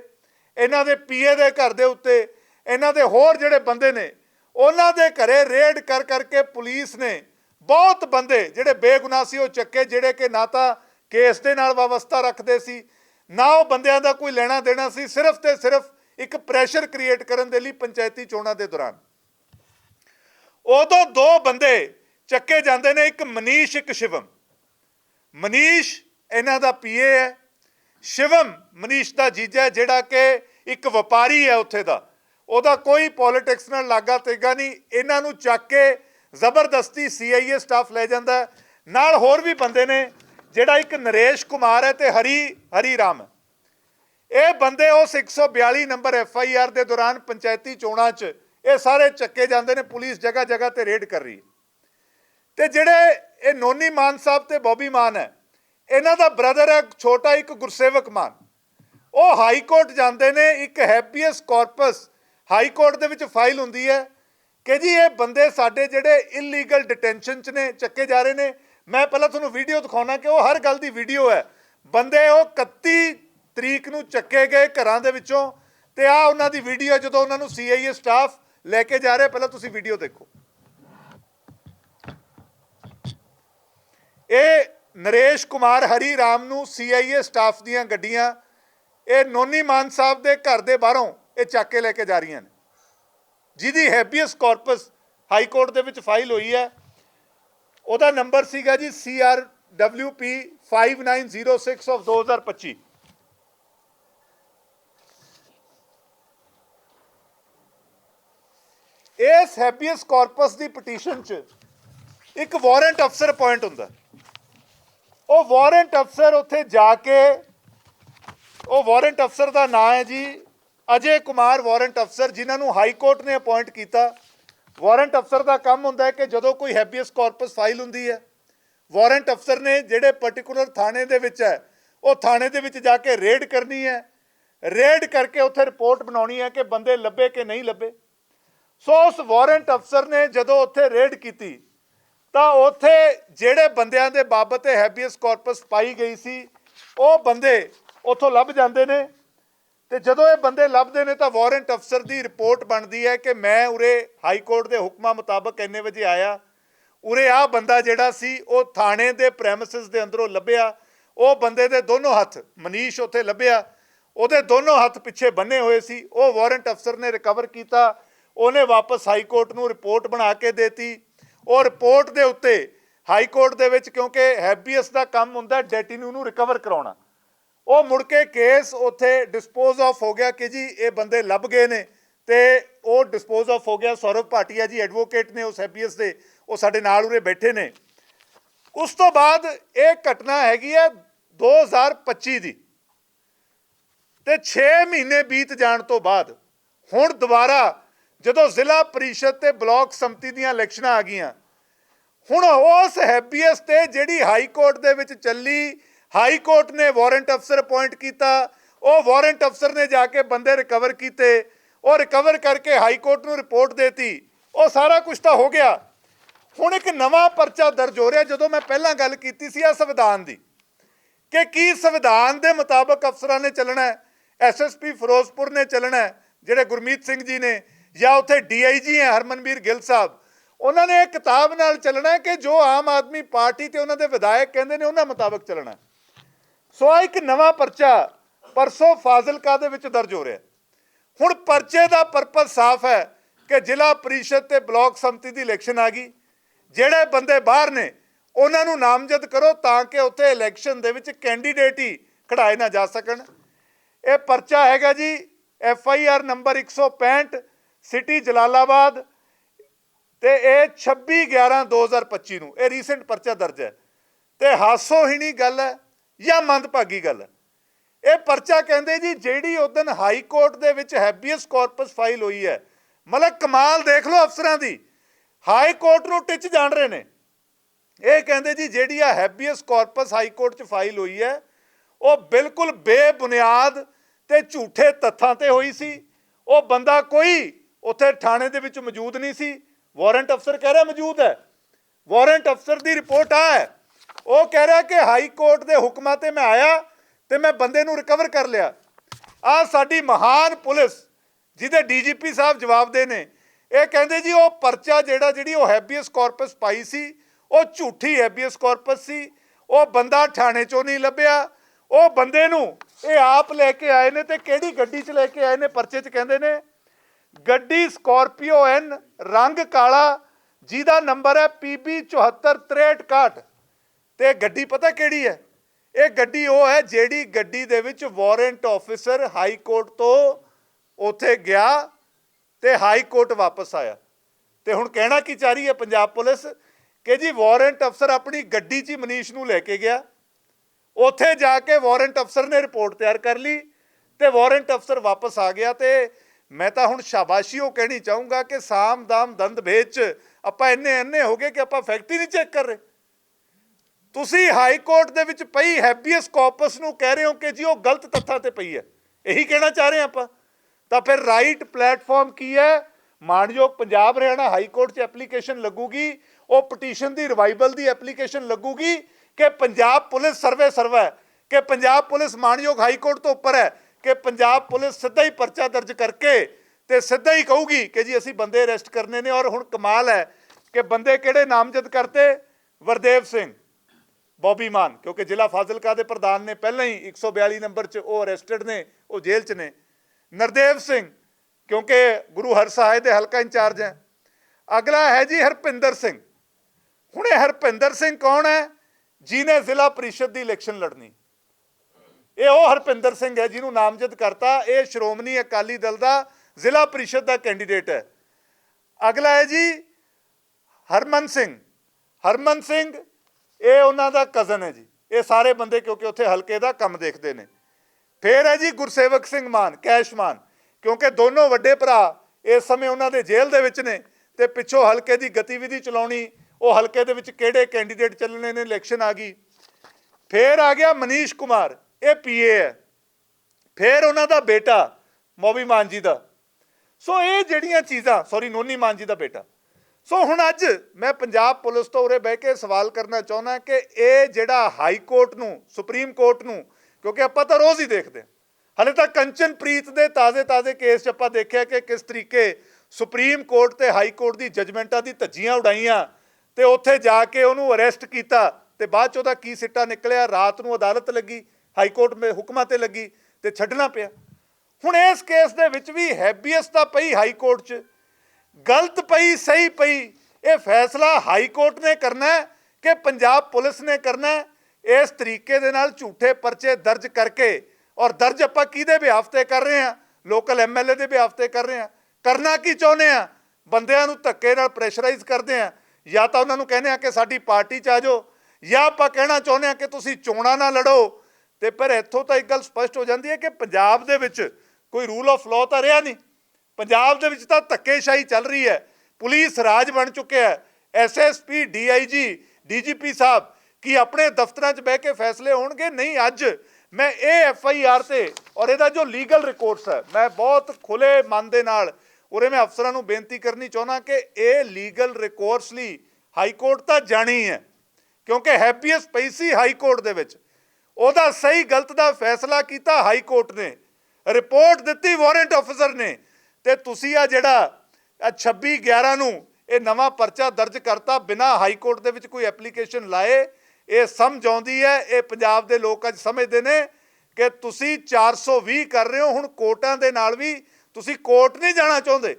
ਇਹਨਾਂ ਦੇ ਪੀਏ ਦੇ ਘਰ ਦੇ ਉੱਤੇ ਇਹਨਾਂ ਦੇ ਹੋਰ ਜਿਹੜੇ ਬੰਦੇ ਨੇ, ਉਹਨਾਂ ਦੇ ਘਰੇ ਰੇਡ ਕਰ ਕਰਕੇ ਪੁਲਿਸ ਨੇ ਬਹੁਤ ਬੰਦੇ ਜਿਹੜੇ ਬੇਗੁਨਾਹ ਸੀ ਉਹ ਚੱਕੇ, ਜਿਹੜੇ ਕਿ ਨਾ ਤਾਂ ਕੇਸ ਦੇ ਨਾਲ ਵਾਵਸਤਾ ਰੱਖਦੇ ਸੀ, ਨਾ ਉਹ ਬੰਦਿਆਂ ਦਾ ਕੋਈ ਲੈਣਾ ਦੇਣਾ ਸੀ, ਸਿਰਫ ਤੇ ਸਿਰਫ ਇੱਕ ਪ੍ਰੈਸ਼ਰ ਕ੍ਰੀਏਟ ਕਰਨ ਦੇ ਲਈ ਪੰਚਾਇਤੀ ਚੋਣਾਂ ਦੇ ਦੌਰਾਨ। ਉਦੋਂ ਦੋ ਬੰਦੇ ਚੱਕੇ ਜਾਂਦੇ ਨੇ, ਇੱਕ ਮਨੀਸ਼, ਇੱਕ ਸ਼ਿਵਮ। ਮਨੀਸ਼ ਇਹਨਾਂ ਦਾ ਪੀਏ ਹੈ, ਸ਼ਿਵਮ ਮਨੀਸ਼ ਦਾ ਜੀਜਾ ਜਿਹੜਾ ਕਿ ਇੱਕ ਵਪਾਰੀ ਹੈ ਉੱਥੇ ਦਾ। ਉਹਦਾ ਕੋਈ ਪੋਲਿਟਿਕਸ ਨਾਲ ਲਾਗਾ ਤੇਗਾ ਨਹੀਂ। ਇਹਨਾਂ ਨੂੰ ਚੱਕ ਕੇ ਜ਼ਬਰਦਸਤੀ ਸੀਆਈਏ ਸਟਾਫ ਲੈ ਜਾਂਦਾ ਨਾਲ ਹੋਰ ਵੀ ਬੰਦੇ ਨੇ, ਜਿਹੜਾ ਇੱਕ ਨਰੇਸ਼ ਕੁਮਾਰ ਹੈ ਤੇ ਹਰੀ ਹਰੀ ਰਾਮ। ਇਹ ਬੰਦੇ ਉਸ 142 ਨੰਬਰ ਐਫ ਆਈ ਆਰ ਦੇ ਦੌਰਾਨ ਪੰਚਾਇਤੀ ਚੋਣਾਂ 'ਚ, ਇਹ ਸਾਰੇ ਚੱਕੇ ਜਾਂਦੇ ਨੇ, ਪੁਲਿਸ ਜਗ੍ਹਾ ਜਗ੍ਹਾ ਤੇ ਰੇਡ ਕਰ ਰਹੀ ਹੈ। ਤੇ ਜਿਹੜੇ ਇਹ ਨੋਨੀ ਮਾਨ ਸਾਹਿਬ ਤੇ ਬੋਬੀ ਮਾਨ ਹੈ, ਇਹਨਾਂ ਦਾ ਬ੍ਰਦਰ ਹੈ, ਛੋਟਾ ਇੱਕ ਗੁਰਸੇਵਕ ਮਾਨ। ਉਹ ਹਾਈ ਕੋਰਟ ਜਾਂਦੇ ਨੇ, ਇੱਕ ਹੈਪੀਐਸ ਕਾਰਪਸ ਹਾਈ ਕੋਰਟ ਦੇ ਵਿੱਚ ਫਾਈਲ ਹੁੰਦੀ ਹੈ ਕਿ ਜੀ ਇਹ ਬੰਦੇ ਸਾਡੇ ਜਿਹੜੇ ਇਲੀਗਲ ਡਿਟੈਂਸ਼ਨ 'ਚ ਨੇ, ਚੱਕੇ ਜਾ ਰਹੇ ਨੇ। ਮੈਂ ਪਹਿਲਾਂ ਤੁਹਾਨੂੰ ਵੀਡੀਓ ਦਿਖਾਉਣਾ ਕਿ ਉਹ ਹਰ ਗੱਲ ਦੀ ਵੀਡੀਓ ਹੈ। ਬੰਦੇ ਉਹ 31 ਤਰੀਕ ਨੂੰ ਚੱਕੇ ਗਏ ਘਰਾਂ ਦੇ ਵਿੱਚੋਂ ਤੇ ਆ ਉਹਨਾਂ ਦੀ ਵੀਡੀਓ ਜਦੋਂ ਉਹਨਾਂ ਨੂੰ ਸੀਆਈਏ ਸਟਾਫ ਲੈ ਕੇ ਜਾ ਰਿਹਾ। ਪਹਿਲਾਂ ਤੁਸੀਂ ਵੀਡੀਓ ਦੇਖੋ। ਇਹ ਨਰੇਸ਼ ਕੁਮਾਰ ਹਰੀ ਰਾਮ ਨੂੰ ਸੀਆਈਏ ਸਟਾਫ ਦੀਆਂ ਗੱਡੀਆਂ, ਇਹ ਨੋਨੀ ਮਾਨ ਸਾਹਿਬ ਦੇ ਘਰ ਦੇ ਬਾਹਰੋਂ ਇਹ ਚੱਕ ਕੇ ਲੈ ਕੇ ਜਾ ਰਹੀਆਂ ਨੇ। ਜਿਹਦੀ ਹੈਬੀਅਸ ਕਾਰਪਸ ਹਾਈ ਕੋਰਟ ਦੇ ਵਿੱਚ ਫਾਈਲ ਹੋਈ ਹੈ, ਉਹਦਾ ਨੰਬਰ ਸੀਗਾ ਜੀ CRWP 5906 ਆਫ 2025 ਇਸ ਹੈਬੀਅਸ ਕਾਰਪਸ ਦੀ ਪਟੀਸ਼ਨ 'ਚ ਇੱਕ ਵਾਰੰਟ ਅਫਸਰ ਅਪਾਇੰਟ ਹੁੰਦਾ। ਉਹ ਵਾਰੰਟ ਅਫਸਰ ਉੱਥੇ ਜਾ ਕੇ, ਉਹ ਵਾਰੰਟ ਅਫਸਰ ਦਾ ਨਾਮ ਹੈ ਜੀ ਅਜੇ ਕੁਮਾਰ ਵਾਰੰਟ ਅਫਸਰ ਜਿਨ੍ਹਾਂ ਨੂੰ ਹਾਈ ਕੋਰਟ ਨੇ ਅਪਾਇੰਟ ਕੀਤਾ, ਵਾਰੰਟ ਅਫਸਰ ਦਾ ਕੰਮ ਹੁੰਦਾ ਹੈ ਕਿ ਜਦੋਂ ਕੋਈ ਹੈਬੀਅਸ ਕਾਰਪਸ ਫਾਈਲ ਹੁੰਦੀ ਹੈ, ਵਾਰੰਟ ਅਫਸਰ ਨੇ ਜਿਹੜੇ ਪਾਰਟਿਕੂਲਰ ਥਾਣੇ ਦੇ ਵਿੱਚ ਹੈ, ਉਹ ਥਾਣੇ ਦੇ ਵਿੱਚ ਜਾ ਕੇ ਰੇਡ ਕਰਨੀ ਹੈ। ਰੇਡ ਕਰਕੇ ਉੱਥੇ ਰਿਪੋਰਟ ਬਣਾਉਣੀ ਹੈ ਕਿ ਬੰਦੇ ਲੱਭੇ ਕਿ ਨਹੀਂ ਲੱਭੇ। ਸੋ ਉਸ ਵਾਰੰਟ ਅਫਸਰ ਨੇ ਜਦੋਂ ਉੱਥੇ ਰੇਡ ਕੀਤੀ, ਤਾਂ ਉੱਥੇ ਜਿਹੜੇ ਬੰਦਿਆਂ ਦੇ ਬਾਬਤ ਹੈਬੀਅਸ ਕਾਰਪਸ ਪਾਈ ਗਈ ਸੀ, ਉਹ ਬੰਦੇ ਉੱਥੋਂ ਲੱਭ ਜਾਂਦੇ ਨੇ। ਤੇ ਜਦੋਂ ਇਹ ਬੰਦੇ ਲੱਭਦੇ ਨੇ ਤਾਂ ਵਾਰੰਟ ਅਫਸਰ ਦੀ ਰਿਪੋਰਟ ਬਣਦੀ ਹੈ ਕਿ ਮੈਂ ਉਰੇ ਹਾਈ ਕੋਰਟ ਦੇ ਹੁਕਮਾਂ ਮੁਤਾਬਕ ਇੰਨੇ ਵਜੇ ਆਇਆ। ਉਰੇ ਆ ਬੰਦਾ ਜਿਹੜਾ ਸੀ, ਉਹ ਥਾਣੇ ਦੇ ਪ੍ਰੈਮਿਸਿਸ ਦੇ ਅੰਦਰੋਂ ਲੱਭਿਆ। ਉਹ ਬੰਦੇ ਦੇ ਦੋਨੋਂ ਹੱਥ, ਮਨੀਸ਼ ਉੱਥੇ ਲੱਭਿਆ। ਉਹਦੇ ਦੋਨੋਂ ਹੱਥ ਪਿੱਛੇ ਬੰਨੇ ਹੋਏ ਸੀ। ਉਹ ਵਾਰੰਟ ਅਫਸਰ ਨੇ ਰਿਕਵਰ ਕੀਤਾ। ਉਹਨੇ ਵਾਪਸ ਹਾਈ ਕੋਰਟ ਨੂੰ ਰਿਪੋਰਟ ਬਣਾ ਕੇ ਦੇਤੀ। ਉਹ ਰਿਪੋਰਟ ਦੇ ਉੱਤੇ ਹਾਈ ਕੋਰਟ ਦੇ ਵਿੱਚ ਕਿਉਂਕਿ ਹੈਬੀਅਸ ਦਾ ਕੰਮ ਹੁੰਦਾ ਡੈਟੀਨੂ ਨੂੰ ਰਿਕਵਰ ਕਰਾਉਣਾ। ਉਹ ਮੁੜ ਕੇ ਕੇਸ ਉੱਥੇ ਡਿਸਪੋਜ਼ ਆਫ ਹੋ ਗਿਆ ਕਿ ਜੀ ਇਹ ਬੰਦੇ ਲੱਭ ਗਏ ਨੇ ਤੇ ਉਹ ਡਿਸਪੋਜ਼ ਆਫ ਹੋ ਗਿਆ। ਸੌਰਵ ਭਾਟੀਆ ਜੀ ਐਡਵੋਕੇਟ ਨੇ ਉਸ ਹੈਪੀਐਸ ਦੇ, ਉਹ ਸਾਡੇ ਨਾਲ ਉਰੇ ਬੈਠੇ ਨੇ। ਉਸ ਤੋਂ ਬਾਅਦ ਇਹ ਘਟਨਾ ਹੈਗੀ ਹੈ 2025 ਦੀ। ਤੇ 6 ਮਹੀਨੇ ਬੀਤ ਜਾਣ ਤੋਂ ਬਾਅਦ ਹੁਣ ਦੁਬਾਰਾ ਜਦੋਂ ਜ਼ਿਲ੍ਹਾ ਪਰਿਸ਼ਦ ਤੇ ਬਲਾਕ ਸੰਮਤੀ ਦੀਆਂ ਇਲੈਕਸ਼ਨਾਂ ਆ ਗਈਆਂ, ਹੁਣ ਉਸ ਹੈਪੀਐਸ ਤੇ ਜਿਹੜੀ ਹਾਈ ਕੋਰਟ ਦੇ ਵਿੱਚ ਚੱਲੀ ਹਾਈ ਕੋਰਟ ਨੇ ਵਾਰੰਟ ਅਫਸਰ ਅਪਾਇੰਟ ਕੀਤਾ। ਉਹ ਵਾਰੰਟ ਅਫਸਰ ਨੇ ਜਾ ਕੇ ਬੰਦੇ ਰਿਕਵਰ ਕੀਤੇ। ਉਹ ਰਿਕਵਰ ਕਰਕੇ ਹਾਈ ਕੋਰਟ ਨੂੰ ਰਿਪੋਰਟ ਦੇਤੀ। ਉਹ ਸਾਰਾ ਕੁਝ ਤਾਂ ਹੋ ਗਿਆ। ਹੁਣ ਇੱਕ ਨਵਾਂ ਪਰਚਾ ਦਰਜ ਹੋ ਰਿਹਾ, ਜਦੋਂ ਮੈਂ ਪਹਿਲਾਂ ਗੱਲ ਕੀਤੀ ਸੀ ਆ ਸੰਵਿਧਾਨ ਦੀ। ਕਿ ਕੀ ਸੰਵਿਧਾਨ ਦੇ ਮੁਤਾਬਕ ਅਫਸਰਾਂ ਨੇ ਚੱਲਣਾ ਹੈ? ਐਸਐਸਪੀ ਫਿਰੋਜ਼ਪੁਰ ਨੇ ਚੱਲਣਾ ਜਿਹੜੇ ਗੁਰਮੀਤ ਸਿੰਘ ਜੀ ਨੇ, ਜਾਂ ਉੱਥੇ ਡੀਆਈਜੀ ਹੈ, ਹਰਮਨਵੀਰ ਗਿੱਲ ਸਾਹਿਬ। ਉਹਨਾਂ ਨੇ ਇਹ ਕਿਤਾਬ ਨਾਲ ਚੱਲਣਾ ਕਿ ਜੋ ਆਮ ਆਦਮੀ ਪਾਰਟੀ ਤੇ ਉਹਨਾਂ ਦੇ ਵਿਧਾਇਕ ਕਹਿੰਦੇ ਨੇ, ਉਹਨਾਂ ਮੁਤਾਬਕ ਚੱਲਣਾ ਸੋ ਆ ਇੱਕ ਨਵਾਂ ਪਰਚਾ ਪਰਸੋਂ ਫਾਜ਼ਿਲਕਾ ਦੇ ਵਿੱਚ ਦਰਜ ਹੋ ਰਿਹਾ ਹੁਣ ਪਰਚੇ ਦਾ ਪਰਪਸ ਸਾਫ਼ ਹੈ ਕਿ ਜ਼ਿਲ੍ਹਾ ਪ੍ਰੀਸ਼ਦ ਤੇ ਬਲਾਕ ਸੰਮਤੀ ਦੀ ਇਲੈਕਸ਼ਨ ਆ ਗਈ। ਜਿਹੜੇ ਬੰਦੇ ਬਾਹਰ ਨੇ, ਉਹਨਾਂ ਨੂੰ ਨਾਮਜ਼ਦ ਕਰੋ ਤਾਂ ਕਿ ਉੱਥੇ ਇਲੈਕਸ਼ਨ ਦੇ ਵਿੱਚ ਕੈਂਡੀਡੇਟ ਹੀ ਖੜਾਏ ਨਾ ਜਾ ਸਕਣ। ਇਹ ਪਰਚਾ ਹੈਗਾ ਜੀ F I R number 165 city Jalalabad ਤੇ ਇਹ 26 11 2025 ਨੂੰ, ਇਹ ਰੀਸੈਂਟ ਪਰਚਾ ਦਰਜ ਹੈ। ਤੇ ਹਾਸੋਹੀਣੀ ਗੱਲ ਹੈ ਜਾਂ ਮੰਦਭਾਗੀ ਗੱਲ। ਇਹ ਪਰਚਾ ਕਹਿੰਦੇ ਜੀ, ਜਿਹੜੀ ਉਦਨ ਹਾਈ ਕੋਰਟ ਦੇ ਵਿੱਚ ਹੈਬੀਅਸ ਕਾਰਪਸ ਫਾਈਲ ਹੋਈ ਹੈ, ਮਤਲਬ ਕਮਾਲ ਦੇਖ ਲਓ ਅਫਸਰਾਂ ਦੀ, ਹਾਈ ਕੋਰਟ ਨੂੰ ਟਿੱਚ ਜਾਣ ਰਹੇ ਨੇ। ਇਹ ਕਹਿੰਦੇ ਜੀ, ਜਿਹੜੀ ਆ ਹੈਬੀਅਸ ਕਾਰਪਸ ਹਾਈ ਕੋਰਟ 'ਚ ਫਾਈਲ ਹੋਈ ਹੈ, ਉਹ ਬਿਲਕੁਲ ਬੇਬੁਨਿਆਦ ਤੇ ਝੂਠੇ ਤੱਥਾਂ ਤੇ ਹੋਈ ਸੀ। ਉਹ ਬੰਦਾ ਕੋਈ ਉੱਥੇ ਥਾਣੇ ਦੇ ਵਿੱਚ ਮੌਜੂਦ ਨਹੀਂ ਸੀ। ਵਾਰੰਟ ਅਫਸਰ ਕਹਿ ਰਿਹਾ ਮੌਜੂਦ ਹੈ। ਵਾਰੰਟ ਅਫਸਰ ਦੀ ਰਿਪੋਰਟ ਆ ਹੈ। ਉਹ ਕਹਿ ਰਿਹਾ ਕਿ ਹਾਈ ਕੋਰਟ ਦੇ ਹੁਕਮਾਂ ਤੇ ਮੈਂ ਆਇਆ ਤੇ ਮੈਂ ਬੰਦੇ ਨੂੰ ਰਿਕਵਰ ਕਰ ਲਿਆ। ਆ ਸਾਡੀ ਮਹਾਨ ਪੁਲਿਸ, ਜਿਹਦੇ ਡੀਜੀਪੀ ਸਾਹਿਬ ਜਵਾਬਦੇ ਨੇ, ਇਹ ਕਹਿੰਦੇ ਜੀ ਉਹ ਪਰਚਾ ਜਿਹੜਾ ਜਿਹੜੀ ਉਹ ਹੈਬੀਅਸ ਕਾਰਪਸ ਪਾਈ ਸੀ, ਉਹ ਝੂਠੀ ਹੈਬੀਅਸ ਕਾਰਪਸ ਸੀ, ਉਹ ਬੰਦਾ ਥਾਣੇ ਚੋਂ ਨਹੀਂ ਲੱਭਿਆ, ਉਹ ਬੰਦੇ ਨੂੰ ਇਹ ਆਪ ਲੈ ਕੇ ਆਏ ਨੇ ਤੇ ਕਿਹੜੀ ਗੱਡੀ 'ਚ ਲੈ ਕੇ ਆਏ ਨੇ ਪਰਚੇ 'ਚ ਕਹਿੰਦੇ ਨੇ, ਗੱਡੀ ਸਕਾਰਪੀਓ ਐਨ ਰੰਗ ਕਾਲਾ, ਜਿਹਦਾ ਨੰਬਰ ਹੈ PB 746361 ਤੇ ਗੱਡੀ ਪਤਾ ਕਿਹੜੀ ਹੈ? ਇਹ ਗੱਡੀ ਉਹ ਹੈ ਜਿਹੜੀ ਗੱਡੀ ਦੇ ਵਿੱਚ ਵਾਰੰਟ ਆਫੀਸਰ ਹਾਈ ਕੋਰਟ ਤੋਂ ਉੱਥੇ ਗਿਆ ਤੇ ਹਾਈ ਕੋਰਟ ਵਾਪਸ ਆਇਆ। ਤੇ ਹੁਣ ਕਹਿਣਾ ਕੀ ਚਾਹ ਰਹੀ ਹੈ ਪੰਜਾਬ ਪੁਲਿਸ ਕਿ ਜੀ ਵਾਰੰਟ ਅਫਸਰ ਆਪਣੀ ਗੱਡੀ 'ਚ ਹੀ ਮਨੀਸ਼ ਨੂੰ ਲੈ ਕੇ ਗਿਆ। ਉੱਥੇ ਜਾ ਕੇ ਵਾਰੰਟ ਅਫਸਰ ਨੇ ਰਿਪੋਰਟ ਤਿਆਰ ਕਰ ਲਈ ਤੇ ਵਾਰੰਟ ਅਫਸਰ ਵਾਪਸ ਆ ਗਿਆ ਤੇ ਮੈਂ ਤਾਂ ਹੁਣ ਸ਼ਾਬਾਸ਼ੀ ਉਹ ਕਹਿਣੀ ਚਾਹੂੰਗਾ ਕਿ ਸਾਮ ਦਾਮ ਦੰਦ ਵੇਚ ਆਪਾਂ ਇੰਨੇ ਇੰਨੇ ਹੋ ਗਏ ਕਿ ਆਪਾਂ ਫੈਕਟਰੀ ਨਹੀਂ ਚੈੱਕ ਕਰ ਰਹੇ। ਤੁਸੀਂ ਹਾਈ ਕੋਰਟ ਦੇ ਵਿੱਚ ਪਈ ਹੈਬੀਅਸ ਕਾਰਪਸ ਨੂੰ ਕਹਿ ਰਹੇ ਹੋ ਕਿ ਜੀ ਉਹ ਗਲਤ ਤੱਥਾਂ ਤੇ ਪਈ ਹੈ। ਇਹੀ ਕਹਿਣਾ ਚਾਹ ਰਹੇ ਹਾਂ ਆਪਾਂ। ਤਾਂ ਫਿਰ ਰਾਈਟ ਪਲੇਟਫਾਰਮ ਕੀ ਹੈ? ਮਾਨਯੋਗ ਪੰਜਾਬ ਹਰਿਆਣਾ ਹਾਈ ਕੋਰਟ 'ਚ ਐਪਲੀਕੇਸ਼ਨ ਲੱਗੂਗੀ। ਉਹ ਪਟੀਸ਼ਨ ਦੀ ਰਿਵਾਈਵਲ ਦੀ ਐਪਲੀਕੇਸ਼ਨ ਲੱਗੂਗੀ ਕਿ ਪੰਜਾਬ ਪੁਲਿਸ ਸਰਵੇ ਸਰਵਾ ਕਿ ਪੰਜਾਬ ਪੁਲਿਸ ਮਾਨਯੋਗ ਹਾਈ ਕੋਰਟ ਤੋਂ ਉੱਪਰ ਹੈ, ਕਿ ਪੰਜਾਬ ਪੁਲਿਸ ਸਿੱਧਾ ਹੀ ਪਰਚਾ ਦਰਜ ਕਰਕੇ ਤੇ ਸਿੱਧਾ ਹੀ ਕਹੂਗੀ ਕਿ ਜੀ ਅਸੀਂ ਬੰਦੇ ਅਰੈਸਟ ਕਰਨੇ ਨੇ ਔਰ ਹੁਣ ਕਮਾਲ ਹੈ ਕਿ ਬੰਦੇ ਕਿਹੜੇ ਨਾਮਜ਼ਦ ਕਰਤੇ? ਵਰਦੇਵ ਸਿੰਘ। ਬੌਬੀ ਮਾਨ, ਕਿਉਂਕਿ ਜ਼ਿਲ੍ਹਾ ਫਾਜ਼ਿਲਕਾ ਦੇ ਪ੍ਰਧਾਨ ਨੇ ਪਹਿਲਾਂ ਹੀ 142 ਨੰਬਰ 'ਚ ਉਹ ਅਰੈਸਟਡ ਨੇ, ਉਹ ਜੇਲ੍ਹ 'ਚ ਨੇ। ਨਰਦੇਵ ਸਿੰਘ, ਕਿਉਂਕਿ ਗੁਰੂ ਹਰਸਹਾਏ ਦੇ ਹਲਕਾ ਇੰਚਾਰਜ ਹੈ। ਅਗਲਾ ਹੈ ਜੀ ਹਰਪਿੰਦਰ ਸਿੰਘ। ਹੁਣ ਇਹ ਹਰਪਿੰਦਰ ਸਿੰਘ ਕੌਣ ਹੈ? ਜਿਨੇ ਜ਼ਿਲ੍ਹਾ ਪ੍ਰੀਸ਼ਦ ਦੀ ਇਲੈਕਸ਼ਨ ਲੜਨੀ। ਇਹ ਉਹ ਹਰਪਿੰਦਰ ਸਿੰਘ ਹੈ ਜਿਹਨੂੰ ਨਾਮਜ਼ਦ ਕਰਤਾ। ਇਹ ਸ਼੍ਰੋਮਣੀ ਅਕਾਲੀ ਦਲ ਦਾ ਜ਼ਿਲ੍ਹਾ ਪ੍ਰੀਸ਼ਦ ਦਾ ਕੈਂਡੀਡੇਟ ਹੈ। ਅਗਲਾ ਹੈ ਜੀ ਹਰਮਨ ਸਿੰਘ। ਹਰਮਨ ਸਿੰਘ ਇਹ ਉਹਨਾਂ ਦਾ ਕਜ਼ਨ ਹੈ ਜੀ। ਇਹ ਸਾਰੇ ਬੰਦੇ ਕਿਉਂਕਿ ਉੱਥੇ ਹਲਕੇ ਦਾ ਕੰਮ ਦੇਖਦੇ ਨੇ। ਫੇਰ ਹੈ ਜੀ ਗੁਰਸੇਵਕ ਸਿੰਘ ਮਾਨ, ਕੈਸ਼ ਮਾਨ। ਕਿਉਂਕਿ ਦੋਨੋਂ ਵੱਡੇ ਭਰਾ ਇਸ ਸਮੇਂ ਉਹਨਾਂ ਦੇ ਜੇਲ੍ਹ ਦੇ ਵਿੱਚ ਨੇ ਤੇ ਪਿੱਛੋਂ ਹਲਕੇ ਦੀ ਗਤੀਵਿਧੀ ਚਲਾਉਣੀ, ਉਹ ਹਲਕੇ ਦੇ ਵਿੱਚ ਕਿਹੜੇ ਕੈਂਡੀਡੇਟ ਚੱਲਣੇ ਨੇ ਇਲੈਕਸ਼ਨ ਆ ਗਈ। ਫੇਰ ਆ ਗਿਆ ਮਨੀਸ਼ ਕੁਮਾਰ, ਇਹ ਪੀਏ ਹੈ। ਫੇਰ ਉਹਨਾਂ ਦਾ ਬੇਟਾ ਮੋਬੀ ਮਾਨ ਜੀ ਦਾ। ਸੋ ਇਹ ਜਿਹੜੀਆਂ ਚੀਜ਼ਾਂ ਸੌਰੀ ਨੋਨੀ ਮਾਨ ਜੀ ਦਾ ਬੇਟਾ। ਸੋ ਹੁਣ ਅੱਜ ਮੈਂ ਪੰਜਾਬ ਪੁਲਿਸ ਤੋਂ ਉਰੇ ਬਹਿ ਕੇ ਸਵਾਲ ਕਰਨਾ ਚਾਹੁੰਦਾ ਕਿ ਇਹ ਜਿਹੜਾ ਹਾਈ ਕੋਰਟ ਨੂੰ, ਸੁਪਰੀਮ ਕੋਰਟ ਨੂੰ, ਕਿਉਂਕਿ ਆਪਾਂ ਤਾਂ ਰੋਜ਼ ਹੀ ਦੇਖਦੇ ਹਾਂ, ਹਲੇ ਤਾਂ ਕੰਚਨਪ੍ਰੀਤ ਦੇ ਤਾਜ਼ੇ-ਤਾਜ਼ੇ ਕੇਸ 'ਚ ਆਪਾਂ ਦੇਖਿਆ ਕਿ ਕਿਸ ਤਰੀਕੇ ਸੁਪਰੀਮ ਕੋਰਟ ਤੇ ਹਾਈ ਕੋਰਟ ਦੀ ਜਜਮੈਂਟਾਂ ਦੀ ਧੱਜੀਆਂ ਉਡਾਈਆਂ ਤੇ ਉੱਥੇ ਜਾ ਕੇ ਉਹਨੂੰ ਅਰੈਸਟ ਕੀਤਾ ਤੇ ਬਾਅਦ 'ਚ ਉਹਦਾ ਕੀ ਸਿੱਟਾ ਨਿਕਲਿਆ, ਰਾਤ ਨੂੰ ਅਦਾਲਤ ਲੱਗੀ, ਹਾਈ ਕੋਰਟ ਮੇ ਹੁਕਮਾਂ ਤੇ ਲੱਗੀ ਤੇ ਛੱਡਣਾ ਪਿਆ। ਹੁਣ ਇਸ ਕੇਸ ਦੇ ਵਿੱਚ ਵੀ ਹੈਬੀਅਸ ਤਾਂ ਪਈ ਹਾਈ ਕੋਰਟ 'ਚ। ਗਲਤ ਪਈ, ਸਹੀ ਪਈ। ਇਹ ਫੈਸਲਾ ਹਾਈ ਕੋਰਟ ਨੇ ਕਰਨਾ ਹੈ ਕਿ ਪੰਜਾਬ ਪੁਲਿਸ ਨੇ ਕਰਨਾ ਹੈ। ਇਸ ਤਰੀਕੇ ਦੇ ਨਾਲ ਝੂਠੇ ਪਰਚੇ ਦਰਜ ਕਰਕੇ ਔਰ ਦਰਜ ਆਪਾਂ ਕਿਹਦੇ ਬਿਹਾਫ ਤੇ ਕਰ ਰਹੇ ਹਾਂ? ਲੋਕਲ ਐਮਐਲਏ ਦੇ ਬਿਹਾਫ ਤੇ ਕਰ ਰਹੇ ਹਾਂ। ਕਰਨਾ ਕੀ ਚਾਹੁੰਦੇ ਆ ਬੰਦਿਆਂ ਨੂੰ ਧੱਕੇ ਨਾਲ ਪ੍ਰੈਸ਼ਰਾਈਜ਼ ਕਰਦੇ ਆ ਜਾਂ ਤਾਂ ਉਹਨਾਂ ਨੂੰ ਕਹਿੰਦੇ ਆ ਕਿ ਸਾਡੀ ਪਾਰਟੀ ਚ ਆ ਜਾਓ। ਜਾਂ ਆਪਾਂ ਕਹਿਣਾ ਚਾਹੁੰਦੇ ਆ ਕਿ ਤੁਸੀਂ ਚੋਣਾਂ ਨਾ ਲੜੋ। ਤੇ ਪਰ ਇੱਥੋਂ ਤਾਂ ਇੱਕ ਗੱਲ ਸਪਸ਼ਟ ਹੋ ਜਾਂਦੀ ਹੈ ਕਿ ਪੰਜਾਬ ਦੇ ਵਿੱਚ ਕੋਈ ਰੂਲ ਆਫ ਲਾਅ ਤਾਂ ਰਿਹਾ ਨਹੀਂ। ਪੰਜਾਬ ਦੇ ਵਿੱਚ ਤਾਂ ਧੱਕੇਸ਼ਾਹੀ ਚੱਲ ਰਹੀ ਹੈ। ਪੁਲਿਸ ਰਾਜ ਬਣ ਚੁੱਕਿਆ ਹੈ। ਐਸਐਸਪੀ ਡੀਆਈਜੀ ਡੀਜੀਪੀ ਸਾਹਿਬ, ਕੀ ਆਪਣੇ ਦਫ਼ਤਰਾਂ 'ਚ ਬਹਿ ਕੇ ਫੈਸਲੇ ਹੋਣਗੇ? ਨਹੀਂ, ਅੱਜ। ਮੈਂ ਇਹ ਐਫਆਈਆਰ ਤੇ ਔਰ ਇਹਦਾ ਜੋ ਲੀਗਲ ਰਿਕਾਰਡਸ ਹੈ, ਮੈਂ ਬਹੁਤ ਖੁੱਲੇ ਮਨ ਦੇ ਨਾਲ ਉਰੇ ਮੈਂ ਅਫਸਰਾਂ ਨੂੰ ਬੇਨਤੀ ਕਰਨੀ ਚਾਹੁੰਦਾ ਕਿ ਇਹ ਲੀਗਲ ਰਿਕਾਰਡਸ ਲਈ ਹਾਈ ਕੋਰਟ ਤਾਂ ਜਾਣੀ ਹੈ, ਕਿਉਂਕਿ ਹੈਪੀਐਸ ਪਈ ਸੀ ਹਾਈ ਕੋਰਟ ਦੇ ਵਿੱਚ। ਉਹਦਾ ਸਹੀ ਗਲਤ ਦਾ ਫੈਸਲਾ ਕੀਤਾ ਹਾਈ ਕੋਰਟ ਨੇ। ਰਿਪੋਰਟ ਦਿੱਤੀ ਵਾਰੰਟ ਅਫਸਰ ਨੇ। ਤੇ ਤੁਸੀਂ ਆ ਜਿਹੜਾ ਆ 26 11 ਨੂੰ ਇਹ ਨਵਾਂ ਪਰਚਾ ਦਰਜ ਕਰਤਾ, ਬਿਨਾ ਹਾਈ ਕੋਰਟ ਦੇ ਵਿੱਚ ਕੋਈ ਐਪਲੀਕੇਸ਼ਨ ਲਾਏ, ਇਹ ਸਮਝ ਆਉਂਦੀ ਹੈ, ਇਹ ਪੰਜਾਬ ਦੇ ਲੋਕ ਅੱਜ ਸਮਝਦੇ ਨੇ ਕਿ ਤੁਸੀਂ 420 ਕਰ ਰਹੇ ਹੋ, ਹੁਣ ਕੋਰਟਾਂ ਦੇ ਨਾਲ ਵੀ ਤੁਸੀਂ ਕੋਰਟ ਨਹੀਂ ਜਾਣਾ ਚਾਹੁੰਦੇ,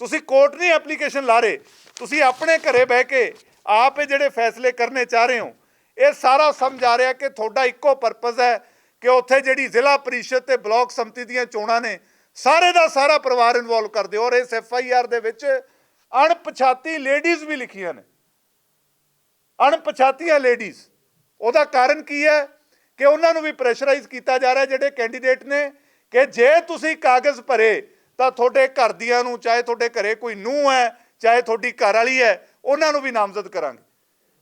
ਤੁਸੀਂ ਕੋਰਟ ਨਹੀਂ ਐਪਲੀਕੇਸ਼ਨ ਲਾ ਰਹੇ, ਤੁਸੀਂ ਆਪਣੇ ਘਰੇ ਬਹਿ ਕੇ ਆਪ ਇਹ ਜਿਹੜੇ ਫੈਸਲੇ ਕਰਨੇ ਚਾਹ ਰਹੇ ਹੋ, ਇਹ ਸਾਰਾ ਸਮਝ ਆ ਰਿਹਾ ਕਿ ਤੁਹਾਡਾ ਇੱਕੋ ਪਰਪਸ ਹੈ ਕਿ ਉੱਥੇ ਜਿਹੜੀ ਜ਼ਿਲ੍ਹਾ ਪਰਿਸ਼ਦ ਤੇ ਬਲਾਕ ਸੰਮਤੀ ਦੀਆਂ ਚੋਣਾਂ ਨੇ ਸਾਰੇ ਦਾ ਸਾਰਾ ਪਰਿਵਾਰ ਇਨਵੋਲਵ ਕਰਦੇ ਦਿਓ ਔਰ ਇਸ ਐਫ ਆਈ ਆਰ ਦੇ ਵਿੱਚ ਅਣਪਛਾਤੀ ਲੇਡੀਜ਼ ਵੀ ਲਿਖੀਆਂ ਨੇ। ਅਣਪਛਾਤੀਆਂ ਲੇਡੀਜ਼। ਉਹਦਾ ਕਾਰਨ ਕੀ ਹੈ ਕਿ ਉਹਨਾਂ ਨੂੰ ਵੀ ਪ੍ਰੈਸ਼ਰਾਈਜ਼ ਕੀਤਾ ਜਾ ਰਿਹਾ ਜਿਹੜੇ ਕੈਂਡੀਡੇਟ ਨੇ ਕਿ ਜੇ ਤੁਸੀਂ ਕਾਗਜ਼ ਭਰੇ ਤਾਂ ਤੁਹਾਡੇ ਘਰ ਦੀਆਂ ਨੂੰ, ਚਾਹੇ ਤੁਹਾਡੇ ਘਰੇ ਕੋਈ ਨੂੰਹ ਹੈ, ਚਾਹੇ ਤੁਹਾਡੀ ਘਰ ਵਾਲੀ ਹੈ, ਉਹਨਾਂ ਨੂੰ ਵੀ ਨਾਮਜ਼ਦ ਕਰਾਂਗੇ।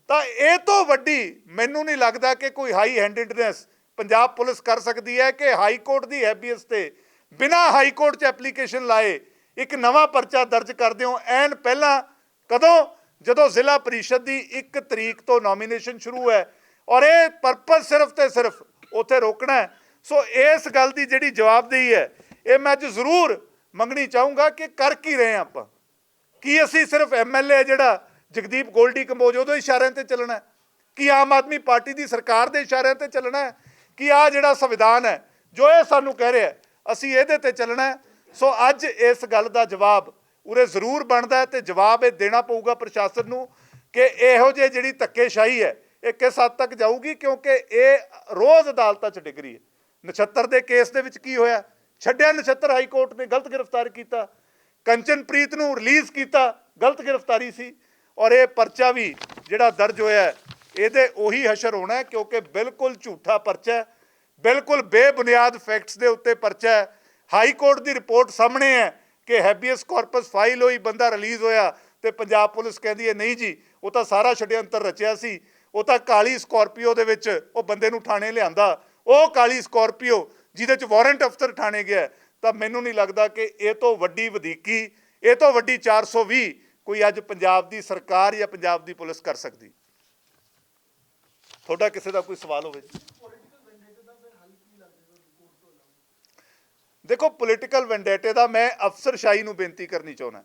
ਤਾਂ ਇਹ ਤੋਂ ਵੱਡੀ ਮੈਨੂੰ ਨਹੀਂ ਲੱਗਦਾ ਕਿ ਕੋਈ ਹਾਈ ਹੈਂਡਡਨੈਸ ਪੰਜਾਬ ਪੁਲਿਸ ਕਰ ਸਕਦੀ ਹੈ ਕਿ ਹਾਈ ਕੋਰਟ ਦੀ ਹੈਬੀਅਸ ਤੇ ਬਿਨਾ ਹਾਈ ਕੋਰਟ 'ਚ ਐਪਲੀਕੇਸ਼ਨ ਲਾਏ, ਇੱਕ ਨਵਾਂ ਪਰਚਾ ਦਰਜ ਕਰਦੇ ਹੋ, ਐਨ ਪਹਿਲਾਂ ਕਦੋਂ? ਜਦੋਂ ਜ਼ਿਲ੍ਹਾ ਪਰਿਸ਼ਦ ਦੀ 1 ਤਰੀਕ ਤੋਂ ਨੋਮੀਨੇਸ਼ਨ ਸ਼ੁਰੂ ਹੈ ਔਰ ਇਹ ਪਰਪਸ ਸਿਰਫ ਤੇ ਸਿਰਫ ਉੱਥੇ ਰੋਕਣਾ ਹੈ। ਸੋ ਇਸ ਗੱਲ ਦੀ ਜਿਹੜੀ ਜਵਾਬਦੇਹੀ ਹੈ, ਇਹ ਮੈਂ ਅੱਜ ਜ਼ਰੂਰ ਮੰਗਣੀ ਚਾਹੂੰਗਾ ਕਿ ਕਰ ਕੀ ਰਹੇ ਹਾਂ ਆਪਾਂ। ਕੀ ਅਸੀਂ ਸਿਰਫ ਐਮਐਲਏ ਜਿਹੜਾ ਜਗਦੀਪ ਗੋਲਡੀ ਕੰਬੋਜ, ਉਹਦੇ ਇਸ਼ਾਰਿਆਂ ਤੇ ਚੱਲਣਾ ਕੀ ਆਮ ਆਦਮੀ ਪਾਰਟੀ ਦੀ ਸਰਕਾਰ ਦੇ ਇਸ਼ਾਰਿਆਂ ਤੇ ਚੱਲਣਾ ਹੈ? ਕਿ ਆ ਜਿਹੜਾ ਸੰਵਿਧਾਨ ਹੈ, ਜੋ ਇਹ ਸਾਨੂੰ ਕਹਿ ਰਿਹਾ ਅਸੀਂ ਇਹਦੇ ਤੇ ਚੱਲਣਾ ਸੋ ਅੱਜ ਇਸ ਗੱਲ ਦਾ ਜਵਾਬ ਉਰੇ ਜ਼ਰੂਰ ਬਣਦਾ ਹੈ ਤੇ ਜਵਾਬ ਇਹ ਦੇਣਾ ਪਊਗਾ ਪ੍ਰਸ਼ਾਸਨ ਨੂੰ ਕਿ ਇਹੋ ਜਿਹੀ ਜਿਹੜੀ ਧੱਕੇਸ਼ਾਹੀ ਹੈ, ਇਹ ਕਿਸ ਹੱਦ ਤੱਕ ਜਾਊਗੀ? ਕਿਉਂਕਿ ਇਹ ਰੋਜ਼ ਅਦਾਲਤਾਂ 'ਚ ਡਿੱਗ ਰਹੀ ਹੈ। ਨਛੱਤਰ ਦੇ ਕੇਸ ਦੇ ਵਿੱਚ ਕੀ ਹੋਇਆ? ਛੱਡਿਆ ਨਛੱਤਰ ਹਾਈ ਕੋਰਟ ਨੇ, ਗਲਤ ਗ੍ਰਿਫਤਾਰ ਕੀਤਾ। ਕੰਚਨਪ੍ਰੀਤ ਨੂੰ ਰਿਲੀਜ਼ ਕੀਤਾ, ਗਲਤ ਗ੍ਰਿਫਤਾਰੀ ਸੀ। ਔਰ ਇਹ ਪਰਚਾ ਵੀ ਜਿਹੜਾ ਦਰਜ ਹੋਇਆ ਇਹਦੇ ਉਹੀ ਹਸ਼ਰ ਹੋਣਾ ਕਿਉਂਕਿ ਬਿਲਕੁਲ ਝੂਠਾ ਪਰਚਾ ਬਿਲਕੁਲ ਬੇਬੁਨਿਆਦ ਫੈਕਟਸ ਦੇ ਉੱਤੇ ਪਰਚਾ ਹੈ। ਹਾਈ ਕੋਰਟ ਦੀ ਰਿਪੋਰਟ ਸਾਹਮਣੇ ਹੈ ਕਿ ਹੈਬੀਅਸ ਕਾਰਪਸ ਫਾਈਲ ਹੋਈ, ਬੰਦਾ ਰਿਲੀਜ਼ ਹੋਇਆ ਤੇ ਪੰਜਾਬ ਪੁਲਿਸ ਕਹਿੰਦੀ ਹੈ, ਨਹੀਂ ਜੀ, ਉਹ ਤਾਂ ਸਾਰਾ ਛੱਡਿਅੰਤਰ ਰਚਿਆ ਸੀ। ਉਹ ਤਾਂ ਕਾਲੀ ਸਕਾਰਪੀਓ ਦੇ ਵਿੱਚ ਉਹ ਬੰਦੇ ਨੂੰ ਥਾਣੇ ਲਿਆਂਦਾ। ਉਹ ਕਾਲੀ ਸਕਾਰਪੀਓ ਜਿਹਦੇ ਚ ਵਾਰੰਟ ਅਫਸਰ ਥਾਣੇ ਗਿਆ ਤਾਂ ਮੈਨੂੰ ਨਹੀਂ ਲੱਗਦਾ ਕਿ ਇਹ ਤੋਂ ਵੱਡੀ ਵਧੀਕੀ, ਇਹ ਤੋਂ ਵੱਡੀ 420 ਕੋਈ ਅੱਜ ਪੰਜਾਬ ਦੀ ਸਰਕਾਰ ਜਾਂ ਪੰਜਾਬ ਦੀ ਪੁਲਿਸ ਕਰ ਸਕਦੀ। ਤੁਹਾਡਾ ਕਿਸੇ ਦਾ ਕੋਈ ਸਵਾਲ ਹੋਵੇ? ਦੇਖੋ ਪੋਲੀਟੀਕਲ ਵੈਂਡੇਟੇ ਦਾ ਮੈਂ ਅਫਸਰਸ਼ਾਹੀ ਨੂੰ ਬੇਨਤੀ ਕਰਨੀ ਚਾਹੁੰਦਾ।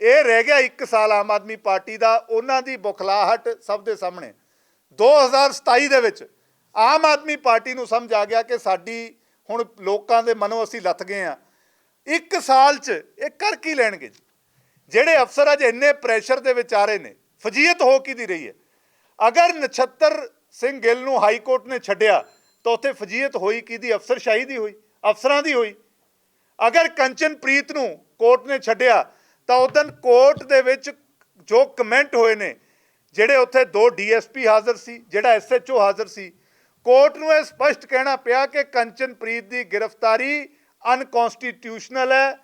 ਇਹ ਰਹਿ ਗਿਆ 1 ਸਾਲ ਆਮ ਆਦਮੀ ਪਾਰਟੀ ਦਾ, ਉਹਨਾਂ ਦੀ ਬੁਖਲਾਹਟ ਸਭ ਦੇ ਸਾਹਮਣੇ। 2027 ਦੇ ਵਿੱਚ ਆਮ ਆਦਮੀ ਪਾਰਟੀ ਨੂੰ ਸਮਝ ਆ ਗਿਆ ਕਿ ਸਾਡੀ ਹੁਣ ਲੋਕਾਂ ਦੇ ਮਨੋਂ ਅਸੀਂ ਲੱਥ ਗਏ ਆ ਇੱਕ ਸਾਲ 'ਚ ਇਹ ਕਰ ਕੀ ਲੈਣਗੇ? ਜੀ ਜਿਹੜੇ ਅਫਸਰ ਅੱਜ ਇੰਨੇ ਪ੍ਰੈਸ਼ਰ ਦੇ ਵਿੱਚ ਆ ਰਹੇ ਨੇ, ਫਜੀਅਤ ਹੋ ਕੀ ਦੀ ਰਹੀ ਹੈ? ਅਗਰ ਨਛੱਤਰ ਸਿੰਘ ਗਿੱਲ ਨੂੰ ਹਾਈ ਕੋਰਟ ਨੇ ਛੱਡਿਆ, ਤਾਂ ਉੱਥੇ ਫਜੀਅਤ ਹੋਈ ਕਿਹਦੀ? ਅਫਸਰਸ਼ਾਹੀ ਦੀ ਹੋਈ, ਅਫਸਰਾਂ ਦੀ ਹੋਈ। ਅਗਰ ਕੰਚਨਪ੍ਰੀਤ ਨੂੰ ਕੋਰਟ ਨੇ ਛੱਡਿਆ, ਤਾਂ ਉਦੋਂ ਕੋਰਟ ਦੇ ਵਿੱਚ ਜੋ ਕਮੈਂਟ ਹੋਏ ਨੇ, ਜਿਹੜੇ ਉੱਥੇ ਦੋ ਡੀਐਸਪੀ ਹਾਜ਼ਰ ਸੀ, ਜਿਹੜਾ ਐਸਐਚਓ ਹਾਜ਼ਰ ਸੀ, ਕੋਰਟ ਨੂੰ ਇਹ ਸਪਸ਼ਟ ਕਹਿਣਾ ਪਿਆ ਕਿ ਕੰਚਨਪ੍ਰੀਤ ਦੀ ਗ੍ਰਿਫਤਾਰੀ ਅਨਕਨਸਟੀਟਿਊਸ਼ਨਲ ਹੈ,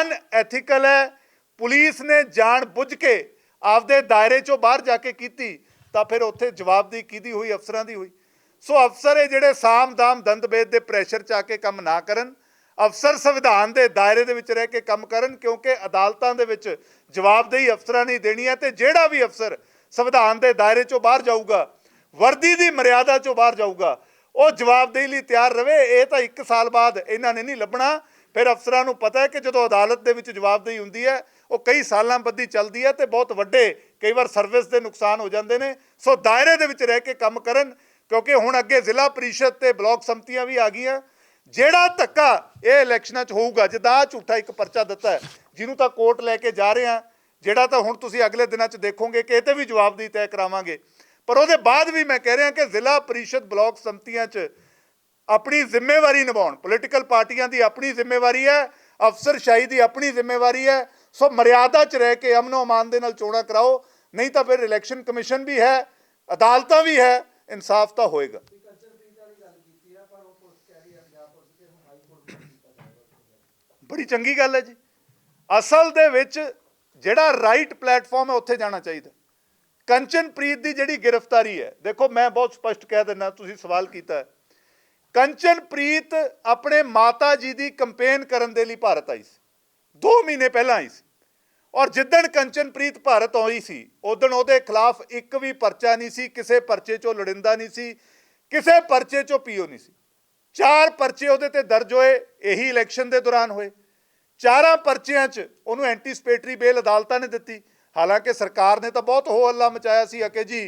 ਅਨਐਥੀਕਲ ਹੈ, ਪੁਲਿਸ ਨੇ ਜਾਣ ਬੁੱਝ ਕੇ ਆਪਦੇ ਦਾਇਰੇ ਚੋਂ ਬਾਹਰ ਜਾ ਕੇ ਕੀਤੀ, ਤਾਂ ਫਿਰ ਉੱਥੇ ਜਵਾਬਦੀ ਕਿਹਦੀ ਹੋਈ, ਅਫਸਰਾਂ ਦੀ ਹੋਈ? ਸੋ ਅਫਸਰ ਇਹ ਜਿਹੜੇ ਸਾਮ-ਦਾਮ ਦੰਦਭੇਦ ਦੇ ਪ੍ਰੈਸ਼ਰ ਚ ਆ ਕੇ ਕੰਮ ਨਾ ਕਰਨ ਅਫਸਰ ਸੰਵਿਧਾਨ ਦੇ ਦਾਇਰੇ ਦੇ ਵਿੱਚ ਰਹਿ ਕੇ ਕੰਮ ਕਰਨ, ਕਿਉਂਕਿ ਅਦਾਲਤਾਂ ਦੇ ਵਿੱਚ ਜਵਾਬਦੇਹੀ ਅਫਸਰਾਂ ਨੇ ਦੇਣੀ ਹੈ ਤੇ ਜਿਹੜਾ ਵੀ ਅਫਸਰ ਸੰਵਿਧਾਨ ਦੇ ਦਾਇਰੇ ਚੋਂ ਬਾਹਰ ਜਾਊਗਾ, ਵਰਦੀ ਦੀ ਮਰਿਆਦਾ ਚੋਂ ਬਾਹਰ ਜਾਊਗਾ, ਉਹ ਜਵਾਬਦੇਹੀ ਲਈ ਤਿਆਰ ਰਵੇ, ਇਹ ਤਾਂ 1 ਸਾਲ ਬਾਅਦ ਇਹਨਾਂ ਨੇ ਨਹੀਂ ਲੱਭਣਾ। ਫਿਰ ਅਫਸਰਾਂ ਨੂੰ ਪਤਾ ਹੈ ਕਿ ਜਦੋਂ ਅਦਾਲਤ ਦੇ ਵਿੱਚ ਜਵਾਬਦੇਹੀ ਹੁੰਦੀ ਹੈ, ਉਹ ਕਈ ਸਾਲਾਂ ਬੱਧੀ ਚੱਲਦੀ ਹੈ ਤੇ ਬਹੁਤ ਵੱਡੇ ਕਈ ਵਾਰ ਸਰਵਿਸ ਦੇ ਨੁਕਸਾਨ ਹੋ ਜਾਂਦੇ ਨੇ। ਸੋ ਦਾਇਰੇ ਦੇ ਵਿੱਚ ਰਹਿ ਕੇ ਕੰਮ ਕਰਨ, ਕਿਉਂਕਿ ਹੁਣ ਅੱਗੇ ਜ਼ਿਲ੍ਹਾ ਪ੍ਰੀਸ਼ਦ ਤੇ ਬਲਾਕ ਸੰਮਤੀਆਂ ਵੀ ਆ ਗਈਆਂ। ਜਿਹੜਾ ਧੱਕਾ ਇਹ ਇਲੈਕਸ਼ਨਾਂ 'ਚ ਹੋਊਗਾ, ਜਿੱਦਾਂ ਆਹ ਝੂਠਾ ਇੱਕ ਪਰਚਾ ਦਿੱਤਾ ਹੈ, ਜਿਹਨੂੰ ਤਾਂ ਕੋਰਟ ਲੈ ਕੇ ਜਾ ਰਹੇ ਆ ਜਿਹੜਾ ਤਾਂ ਹੁਣ ਤੁਸੀਂ ਅਗਲੇ ਦਿਨਾਂ 'ਚ ਦੇਖੋਗੇ ਕਿ ਇਹ ਤੇ ਵੀ ਜਵਾਬਦੇਹੀ ਤੈਅ ਕਰਾਵਾਂਗੇ। ਪਰ ਉਹਦੇ ਬਾਅਦ ਵੀ ਮੈਂ ਕਹਿ ਰਿਹਾ ਕਿ ਜ਼ਿਲ੍ਹਾ ਪਰਿਸ਼ਦ ਬਲਾਕ ਸੰਮਤੀਆਂ 'ਚ ਆਪਣੀ ਜ਼ਿੰਮੇਵਾਰੀ ਨਿਭਾਉਣ ਪੋਲੀਟੀਕਲ ਪਾਰਟੀਆਂ ਦੀ ਆਪਣੀ ਜ਼ਿੰਮੇਵਾਰੀ ਹੈ, ਅਫਸਰਸ਼ਾਹੀ ਦੀ ਆਪਣੀ ਜ਼ਿੰਮੇਵਾਰੀ ਹੈ, ਸੋ ਮਰਿਆਦਾ 'ਚ ਰਹਿ ਕੇ ਅਮਨੋ ਅਮਾਨ ਦੇ ਨਾਲ ਚੋਣਾਂ ਕਰਾਓ, ਨਹੀਂ ਤਾਂ ਫਿਰ ਇਲੈਕਸ਼ਨ ਕਮਿਸ਼ਨ ਵੀ ਹੈ, ਅਦਾਲਤਾਂ ਵੀ ਹੈ, ਇਨਸਾਫ ਤਾਂ ਹੋਏਗਾ ਕੰਚਨਪ੍ਰੀਤ ਵਾਲੀ ਗੱਲ ਕੀਤੀ ਆ ਪਰ ਉਹ ਪੁਲਿਸ ਕਹਿ ਰਹੀ ਹੈ ਪੰਜਾਬ ਪੁਲਿਸ ਕਿ ਹੁਣ ਹਾਈ ਕੋਰਟ ਨੂੰ ਕੀਤਾ ਜਾਏਗਾ ਬੜੀ ਚੰਗੀ ਗੱਲ ਹੈ ਜੀ। ਅਸਲ ਦੇ ਵਿੱਚ ਜਿਹੜਾ ਰਾਈਟ ਪਲੇਟਫਾਰਮ ਹੈ, ਉੱਥੇ ਜਾਣਾ ਚਾਹੀਦਾ। ਕੰਚਨਪ੍ਰੀਤ ਦੀ ਜਿਹੜੀ ਗ੍ਰਿਫਤਾਰੀ ਹੈ, ਦੇਖੋ ਮੈਂ ਬਹੁਤ ਸਪਸ਼ਟ ਕਹਿ ਦਿੰਦਾ, ਤੁਸੀਂ ਸਵਾਲ ਕੀਤਾ ਕੰਚਨਪ੍ਰੀਤ ਆਪਣੇ ਮਾਤਾ ਜੀ ਦੀ ਕੰਪੇਨ ਕਰਨ ਦੇ ਲਈ ਭਾਰਤ ਆਈ ਸੀ। 2 ਮਹੀਨੇ ਪਹਿਲਾਂ ਆਈ ਸੀ। ਔਰ ਜਿੱਦਣ ਕੰਚਨਪ੍ਰੀਤ ਭਾਰਤ ਆਈ ਸੀ ਉਦੋਂ ਉਹਦੇ ਖਿਲਾਫ ਇੱਕ ਵੀ ਪਰਚਾ ਨਹੀਂ ਸੀ, ਕਿਸੇ ਪਰਚੇ 'ਚੋਂ ਲੜਿੰਦਾ ਨਹੀਂ ਸੀ, ਕਿਸੇ ਪਰਚੇ 'ਚੋਂ ਪੀਓ ਨਹੀਂ ਸੀ। ਚਾਰ ਪਰਚੇ ਉਹਦੇ ਤੇ ਦਰਜ ਹੋਏ, ਇਹੀ ਇਲੈਕਸ਼ਨ ਦੇ ਦੌਰਾਨ ਹੋਏ। ਚਾਰਾਂ ਪਰਚਿਆਂ 'ਚ ਉਹਨੂੰ ਐਂਟੀਸਪੇਟਰੀ ਬੇਲ ਅਦਾਲਤਾਂ ਨੇ ਦਿੱਤੀ। ਹਾਲਾਂਕਿ ਸਰਕਾਰ ਨੇ ਤਾਂ ਬਹੁਤ ਹੋ ਹੱਲਾ ਮਚਾਇਆ ਸੀ ਕਿ ਜੀ।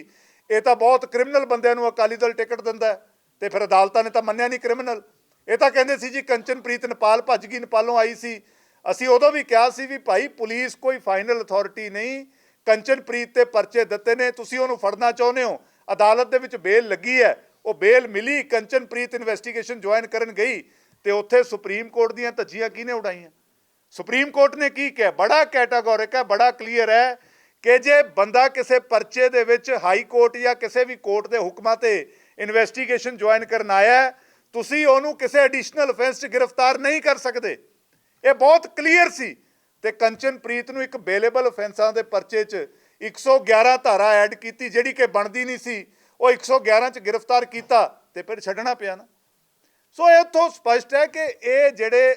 ਇਹ ਤਾਂ ਬਹੁਤ ਕ੍ਰਿਮੀਨਲ ਬੰਦਿਆਂ ਨੂੰ ਅਕਾਲੀ ਦਲ ਟਿਕਟ ਦਿੰਦਾ ਹੈ ਤੇ ਫਿਰ ਅਦਾਲਤਾਂ ਨੇ ਤਾਂ ਮੰਨਿਆ ਨਹੀਂ ਕ੍ਰਿਮੀਨਲ ਇਹ ਤਾਂ ਕਹਿੰਦੇ ਸੀ ਜੀ ਕੰਚਨਪ੍ਰੀਤ ਨੇਪਾਲ ਭੱਜ ਗਈ, ਨੇਪਾਲੋਂ ਆਈ ਸੀ। ਅਸੀਂ ਉਦੋਂ ਵੀ ਕਿਹਾ ਸੀ ਵੀ ਭਾਈ ਪੁਲਿਸ ਕੋਈ ਫਾਈਨਲ ਅਥਾਰਟੀ ਨਹੀਂ। ਕੰਚਨਪ੍ਰੀਤ ਤੇ ਪਰਚੇ ਦਿੱਤੇ ਨੇ, ਤੁਸੀਂ ਉਹਨੂੰ ਫੜਨਾ ਚਾਹੁੰਦੇ ਹੋ। ਅਦਾਲਤ ਦੇ ਵਿੱਚ ਬੇਲ ਲੱਗੀ ਹੈ। ਉਹ ਬੇਲ ਮਿਲੀ, ਕੰਚਨਪ੍ਰੀਤ ਇਨਵੈਸਟੀਗੇਸ਼ਨ ਜੁਆਇਨ ਕਰਨ ਗਈ ਤੇ ਉੱਥੇ ਸੁਪਰੀਮ ਕੋਰਟ ਦੀਆਂ ਧੱਜੀਆਂ ਕਿਹਨੇ ਉਡਾਈਆਂ? ਸੁਪਰੀਮ ਕੋਰਟ ਨੇ ਕੀ ਕਿਹਾ? ਬੜਾ ਕੈਟਾਗੋਰਿਕ ਹੈ, ਬੜਾ ਕਲੀਅਰ ਹੈ ਕਿ ਜੇ ਬੰਦਾ ਕਿਸੇ ਪਰਚੇ ਦੇ ਵਿੱਚ ਹਾਈ ਕੋਰਟ ਜਾਂ ਕਿਸੇ ਵੀ ਕੋਰਟ ਦੇ ਹੁਕਮਾਂ ਤੇ ਇਨਵੈਸਟੀਗੇਸ਼ਨ ਜੁਆਇਨ ਕਰਨ ਆਇਆ ਤੁਸੀਂ ਉਹਨੂੰ ਕਿਸੇ ਐਡੀਸ਼ਨਲ ਅਫੈਂਸ 'ਚ ਗ੍ਰਿਫਤਾਰ ਨਹੀਂ ਕਰ ਸਕਦੇ। ਇਹ ਬਹੁਤ ਕਲੀਅਰ ਸੀ ਤੇ ਕੰਚਨਪ੍ਰੀਤ ਨੂੰ ਇੱਕ ਬੇਲੇਬਲ ਅਫੈਂਸਾਂ ਦੇ ਪਰਚੇ 'ਚ 111 ਧਾਰਾ ਐਡ ਕੀਤੀ, ਜਿਹੜੀ ਕਿ ਬਣਦੀ ਨਹੀਂ ਸੀ, ਉਹ 111 'ਚ ਗ੍ਰਿਫਤਾਰ ਕੀਤਾ ਤੇ ਫਿਰ ਛੱਡਣਾ ਪਿਆ ਨਾ। ਸੋ ਇਹ ਤੋਂ ਸਪਸ਼ਟ ਹੈ ਕਿ ਇਹ ਜਿਹੜੇ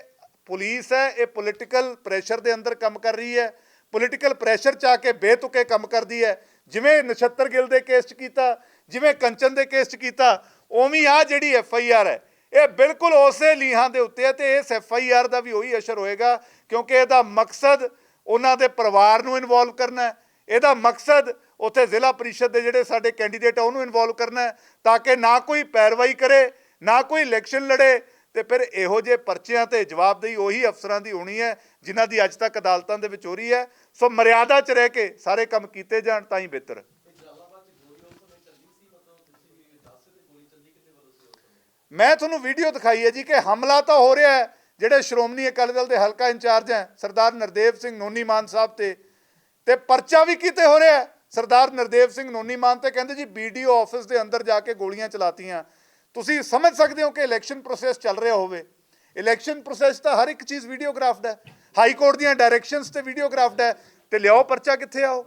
ਪੁਲਿਸ ਹੈ, ਇਹ ਪੋਲੀਟੀਕਲ ਪ੍ਰੈਸ਼ਰ ਦੇ ਅੰਦਰ ਕੰਮ ਕਰ ਰਹੀ ਹੈ। ਪੋਲੀਟੀਕਲ ਪ੍ਰੈਸ਼ਰ ਚ ਆ ਕੇ ਬੇਤੁਕੇ ਕੰਮ ਕਰਦੀ ਹੈ। ਜਿਵੇਂ ਨਛੱਤਰ ਗਿੱਲ ਦੇ ਕੇਸ ਚ ਕੀਤਾ, ਜਿਵੇਂ ਕੰਚਨ ਦੇ ਕੇਸ ਚ ਕੀਤਾ, ਉਵੇਂ ਆ ਜਿਹੜੀ ਐਫ ਆਈ ਆਰ ਹੈ, ਇਹ ਬਿਲਕੁਲ ਉਸੇ ਲੀਹਾਂ ਦੇ ਉੱਤੇ ਹੈ ਤੇ ਇਸ ਐਫ ਆਈ ਆਰ ਦਾ ਵੀ ਉਹੀ ਅਸਰ ਹੋਏਗਾ, ਕਿਉਂਕਿ ਇਹਦਾ ਮਕਸਦ ਉਹਨਾਂ ਦੇ ਪਰਿਵਾਰ ਨੂੰ ਇਨਵੋਲਵ ਕਰਨਾ ਇਹਦਾ ਮਕਸਦ ਉੱਥੇ ਜ਼ਿਲ੍ਹਾ ਪਰਿਸ਼ਦ ਦੇ ਜਿਹੜੇ ਸਾਡੇ ਕੈਂਡੀਡੇਟ ਆ, ਉਹਨੂੰ ਇਨਵੋਲਵ ਕਰਨਾ ਤਾਂ ਕਿ ਨਾ ਕੋਈ ਪੈਰਵਾਈ ਕਰੇ, ਨਾ ਕੋਈ ਇਲੈਕਸ਼ਨ ਲੜੇ ਤੇ ਫਿਰ ਇਹੋ ਜਿਹੇ ਪਰਚਿਆਂ ਤੇ ਜਵਾਬਦੇਹੀ ਉਹੀ ਅਫਸਰਾਂ ਦੀ ਹੋਣੀ ਹੈ, ਜਿਨ੍ਹਾਂ ਦੀ ਅੱਜ ਤੱਕ ਅਦਾਲਤਾਂ ਦੇ ਵਿੱਚ ਹੋ ਰਹੀ ਹੈ। ਸੋ ਮਰਿਆਦਾ 'ਚ ਰਹਿ ਕੇ ਸਾਰੇ ਕੰਮ ਕੀਤੇ ਜਾਣ ਤਾਂ ਹੀ ਬਿਹਤਰ। ਮੈਂ ਤੁਹਾਨੂੰ ਵੀਡੀਓ ਦਿਖਾਈ ਹੈ ਜੀ ਕਿ ਹਮਲਾ ਤਾਂ ਹੋ ਰਿਹਾ ਹੈ, ਜਿਹੜੇ ਸ਼੍ਰੋਮਣੀ ਅਕਾਲੀ ਦਲ ਦੇ ਹਲਕਾ ਇੰਚਾਰਜ ਹੈ, ਸਰਦਾਰ ਨਰਦੇਵ ਸਿੰਘ ਨੋਨੀ ਮਾਨ ਸਾਹਿਬ ਤੇ। ਤੇ ਪਰਚਾ ਵੀ ਕੀਤੇ ਹੋ ਰਿਹਾ ਸਰਦਾਰ ਨਰਦੇਵ ਸਿੰਘ ਨੋਨੀ ਮਾਨ ਤੇ ਕਹਿੰਦੇ ਜੀ ਵੀਡੀਓ ਆਫਿਸ ਦੇ ਅੰਦਰ ਜਾ ਕੇ ਗੋਲੀਆਂ ਚਲਾਤੀਆਂ। ਤੁਸੀਂ ਸਮਝ ਸਕਦੇ ਹੋ ਕਿ ਇਲੈਕਸ਼ਨ ਪ੍ਰੋਸੈਸ ਚੱਲ ਰਿਹਾ ਹੋਵੇ। ਇਲੈਕਸ਼ਨ ਪ੍ਰੋਸੈਸ ਤਾਂ ਹਰ ਇੱਕ ਚੀਜ਼ ਵੀਡੀਓਗ੍ਰਾਫਡ ਹੈ। ਹਾਈ ਕੋਰਟ ਦੀਆਂ ਡਾਇਰੈਕਸ਼ਨਸ ਤੇ ਵੀਡੀਓਗ੍ਰਾਫਡ ਹੈ। ਤੇ ਲਿਆਓ ਪਰਚਾ ਕਿੱਥੇ ਆਓ